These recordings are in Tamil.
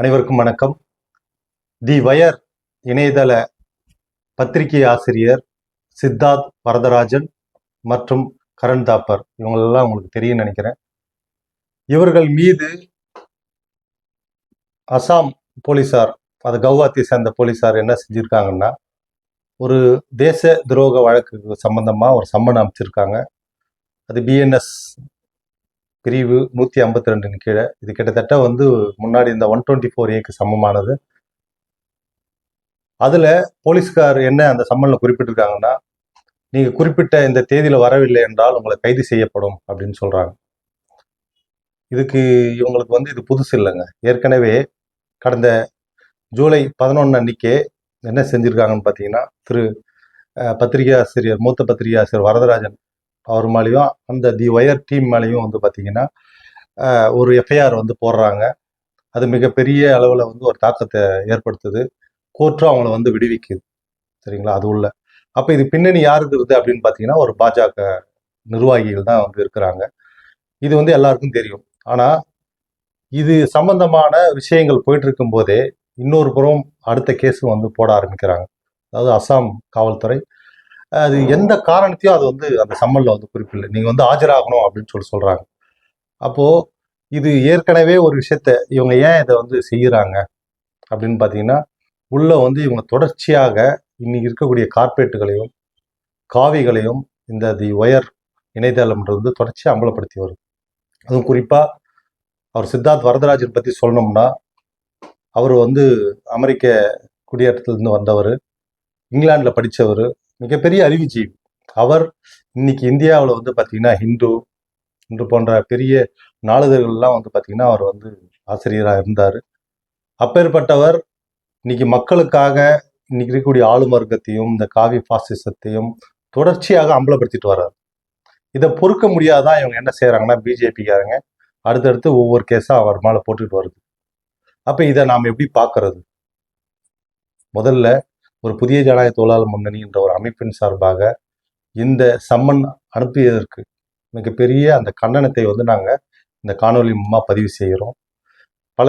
அனைவருக்கும் வணக்கம். தி வயர் இணையதள பத்திரிகை ஆசிரியர் சித்தார்த் வரதராஜன் மற்றும் கரண் தாப்பர். இவங்களெல்லாம் உங்களுக்கு தெரியும் நினைக்கிறேன். இவர்கள் மீது அசாம் போலீசார் அது கவுஹாத்தி சேர்ந்த போலீசார் என்ன செஞ்சிருக்காங்கன்னா ஒரு தேச துரோக வழக்கு சம்பந்தமா ஒரு சம்மன் அமைச்சிருக்காங்க. அது பிஎன்எஸ் பிரிவு நூற்றி ஐம்பத்தி ரெண்டின் கீழே. இது கிட்டத்தட்ட வந்து முன்னாடி இந்த ஒன் டுவெண்ட்டி ஃபோர் ஏக்கு சமமானது. அதில் போலீஸ்கார் என்ன அந்த சம்மனில் குறிப்பிட்டிருக்காங்கன்னா நீங்கள் குறிப்பிட்ட இந்த தேதியில் வரவில்லை என்றால் உங்களை கைது செய்யப்படும் அப்படின்னு சொல்கிறாங்க இதுக்கு இவங்களுக்கு வந்து இது புதுசு இல்லைங்க. ஏற்கனவே கடந்த ஜூலை பதினொன்று அன்னைக்கே என்ன செஞ்சுருக்காங்கன்னு பார்த்தீங்கன்னா திரு பத்திரிகை ஆசிரியர் மூத்த பத்திரிகை ஆசிரியர் வரதராஜன் அவர் மேலேயும் அந்த தி ஒயர் டீம் மேலேயும் வந்து பார்த்தீங்கன்னா ஒரு எஃப்ஐஆர் வந்து போடுறாங்க. அது மிகப்பெரிய அளவில் வந்து ஒரு தாக்கத்தை ஏற்படுத்துது. கோர்ட்டும் அவங்கள வந்து விடுவிக்குது. சரிங்களா? அது உள்ள. அப்போ இது பின்னணி யாருக்கு இருக்குது அப்படின்னு பார்த்தீங்கன்னா ஒரு பாஜக நிர்வாகிகள் தான் வந்து இருக்கிறாங்க. இது வந்து எல்லாருக்கும் தெரியும். ஆனால் இது சம்பந்தமான விஷயங்கள் போயிட்டு இருக்கும் போதே இன்னொரு புறம் அடுத்த கேஸும் வந்து போட ஆரம்பிக்கிறாங்க. அதாவது அசாம் காவல்துறை அது எந்த காரணத்தையும் அது வந்து அந்த சம்மலில் வந்து குறிப்பில்லை நீங்கள் வந்து ஆஜராகணும் அப்படின்னு சொல்லி சொல்கிறாங்க அப்போது இது ஏற்கனவே ஒரு விஷயத்த இவங்க ஏன் இதை வந்து செய்கிறாங்க அப்படின்னு பார்த்தீங்கன்னா உள்ளே வந்து இவங்க தொடர்ச்சியாக இன்னைக்கு இருக்கக்கூடிய கார்பரேட்டுகளையும் காவிகளையும் இந்த தி ஒயர் இணையதளம்ன்றது வந்து தொடர்ச்சியாக அம்பலப்படுத்தி வருது. அதுவும் குறிப்பாக அவர் சித்தார்த் வரதராஜன் பற்றி சொல்லணும்னா அவர் வந்து அமெரிக்க குடியேற்றத்திலிருந்து வந்தவர் இங்கிலாண்டில் படித்தவர் மிகப்பெரிய அறிவுஜீவி அவர் இன்னைக்கு இந்தியாவில் வந்து பார்த்தீங்கன்னா ஹிந்து இன்று போன்ற பெரிய நாளிதழ்கள்லாம் வந்து பார்த்தீங்கன்னா அவர் வந்து ஆசிரியராக இருந்தார். அப்பேற்பட்டவர் இன்னைக்கு மக்களுக்காக இன்னைக்கு இருக்கக்கூடிய ஆளும் வர்க்கத்தையும் இந்த காவி பாசிசத்தையும் தொடர்ச்சியாக அம்பலப்படுத்திட்டு வர்றாரு. இதை பொறுக்க முடியாதான் இவங்க என்ன செய்கிறாங்கன்னா பிஜேபிக்காரங்க. அடுத்தடுத்து ஒவ்வொரு கேஸாக அவர் மேலே போட்டுட்டு வருது. அப்போ இதை நாம் எப்படி பார்க்கறது முதல்ல ஒரு புதிய ஜனநாயக தொழிலாளர் முன்னணி என்ற ஒரு அமைப்பின் சார்பாக இந்த சம்மன் அனுப்பியதற்கு மிகப்பெரிய அந்த கண்டனத்தை வந்து நாங்கள் இந்த காணொலி மூலமாக பதிவு செய்கிறோம். பல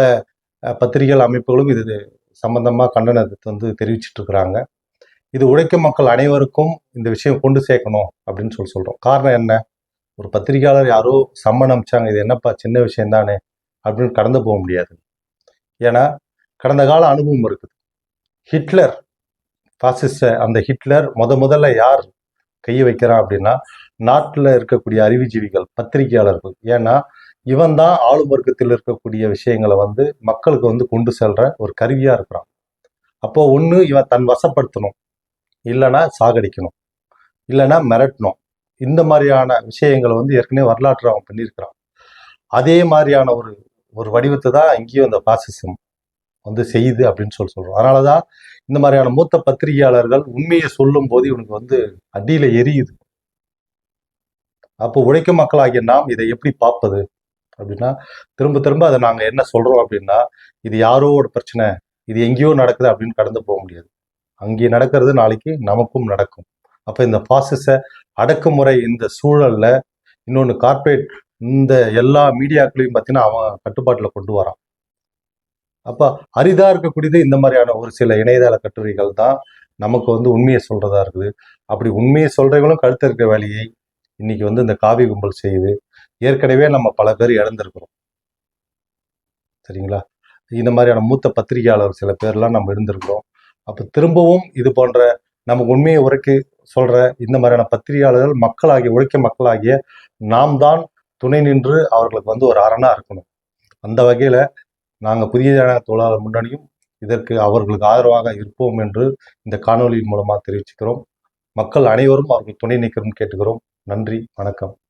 பத்திரிகைகள் அமைப்புகளும் இது சம்பந்தமாக கண்டனத்தை வந்து தெரிவிச்சிட்ருக்குறாங்க இது உழைக்கும் மக்கள் அனைவருக்கும் இந்த விஷயம் கொண்டு சேர்க்கணும் அப்படின்னு சொல்லி சொல்கிறோம் காரணம் என்ன? ஒரு பத்திரிகையாளர் யாரோ சம்மன் அமிச்சாங்க இது என்னப்பா சின்ன விஷயம் தானே அப்படின்னு கடந்து போக முடியாது. ஏன்னா கடந்த கால அனுபவம் இருக்குது. ஹிட்லர் பாசிஸ்ட அந்த ஹிட்லர் முத முதல்ல யார் கையை வைக்கிறான் அப்படின்னா நாட்டில் இருக்கக்கூடிய அறிவுஜீவிகள் பத்திரிகையாளர்கள். ஏன்னா இவன் தான் ஆளும் வர்க்கத்தில் இருக்கக்கூடிய விஷயங்களை வந்து மக்களுக்கு வந்து கொண்டு செல்ற ஒரு கருவியாக இருக்கிறான். அப்போ ஒன்று இவன் தன் வசப்படுத்தணும். இல்லைன்னா சாகடிக்கணும். இல்லைன்னா மிரட்டணும். இந்த மாதிரியான விஷயங்களை வந்து ஏற்கனவே வரலாற்று அவன் பண்ணியிருக்கிறான். அதே மாதிரியான ஒரு ஒரு வடிவத்தை தான் இங்கேயும் அந்த பாசிசம் வந்து செய்யுது அப்படின்னு சொல்லி சொல்றோம். அதனாலதான் இந்த மாதிரியான மூத்த பத்திரிகையாளர்கள் உண்மையை சொல்லும் போது இவனுக்கு வந்து அடியில எரியுது. அப்போ உழைக்கும் மக்களாகிய நாம் இதை எப்படி பார்ப்பது? அப்படின்னா திரும்ப திரும்ப அதை நாங்க என்ன சொல்றோம் அப்படின்னா இது யாரோ ஒரு பிரச்சனை இது எங்கேயோ நடக்குது அப்படின்னு கடந்து போக முடியாது. அங்கே நடக்கிறது நாளைக்கு நமக்கும் நடக்கும். அப்போ இந்த பாசிச அடக்குமுறை இந்த சூழல்ல இன்னொன்னு கார்ப்பரேட் இந்த எல்லா மீடியாக்களையும் பார்த்தீங்கன்னா அவன் கட்டுப்பாட்டில் கொண்டு வரான். அப்போ அரிதா இருக்கக்கூடியது இந்த மாதிரியான ஒரு சில இணையதள கட்டுரைகள் தான் நமக்கு வந்து உண்மையை சொல்றதா இருக்குது. அப்படி உண்மையை சொல்றவங்களும் கழுத்து இருக்கிற வேலையை இன்னைக்கு வந்து இந்த காவி கும்பல் செய்யுது. ஏற்கனவே நம்ம பல பேர் இழந்திருக்கிறோம். சரிங்களா? இந்த மாதிரியான மூத்த பத்திரிகையாளர் சில பேர்லாம் நம்ம இருந்திருக்கிறோம். அப்ப திரும்பவும் இது போன்ற நமக்கு உண்மையை உரைக்கு சொல்ற இந்த மாதிரியான பத்திரிகையாளர்கள் மக்களாகிய உழைக்க மக்களாகிய நாம் தான் துணை நின்று அவர்களுக்கு வந்து ஒரு அரணாக இருக்கணும். அந்த வகையில நாங்கள் புதிய ஜனநாயக தொழிலாளர் முன்னணியும் இதற்கு அவர்களுக்கு ஆதரவாக இருப்போம் என்று இந்த காணொலியின் மூலமாக தெரிவிச்சுக்கிறோம். மக்கள் அனைவரும் அவர்கள் துணை நிற்கிறோம் கேட்டுக்கிறோம். நன்றி வணக்கம்.